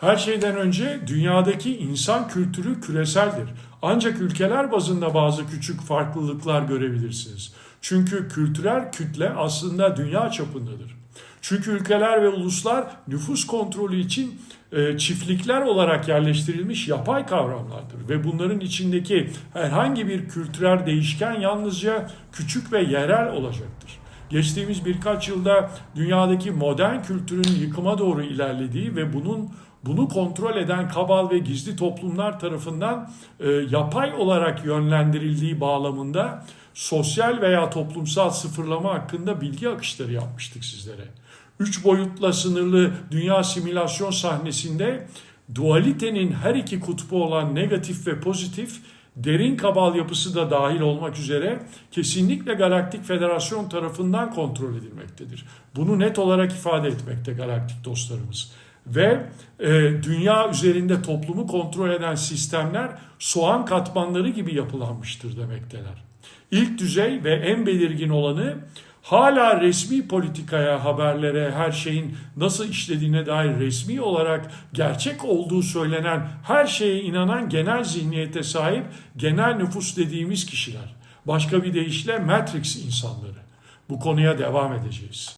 Her şeyden önce dünyadaki insan kültürü küreseldir. Ancak ülkeler bazında bazı küçük farklılıklar görebilirsiniz. Çünkü kültürel kütle aslında dünya çapındadır. Çünkü ülkeler ve uluslar nüfus kontrolü için e, çiftlikler olarak yerleştirilmiş yapay kavramlardır ve bunların içindeki herhangi bir kültürel değişken yalnızca küçük ve yerel olacaktır. Geçtiğimiz birkaç yılda dünyadaki modern kültürün yıkıma doğru ilerlediği ve bunun bunu kontrol eden kabal ve gizli toplumlar tarafından e, yapay olarak yönlendirildiği bağlamında sosyal veya toplumsal sıfırlama hakkında bilgi akışları yapmıştık sizlere. Üç boyutla sınırlı dünya simülasyon sahnesinde dualitenin her iki kutbu olan negatif ve pozitif derin kabal yapısı da dahil olmak üzere kesinlikle Galaktik Federasyon tarafından kontrol edilmektedir. Bunu net olarak ifade etmekte galaktik dostlarımız. Ve e, dünya üzerinde toplumu kontrol eden sistemler soğan katmanları gibi yapılanmıştır demekteler. İlk düzey ve en belirgin olanı hala resmi politikaya, haberlere, her şeyin nasıl işlediğine dair resmi olarak gerçek olduğu söylenen her şeye inanan genel zihniyete sahip genel nüfus dediğimiz kişiler. Başka bir deyişle Matrix insanları. Bu konuya devam edeceğiz.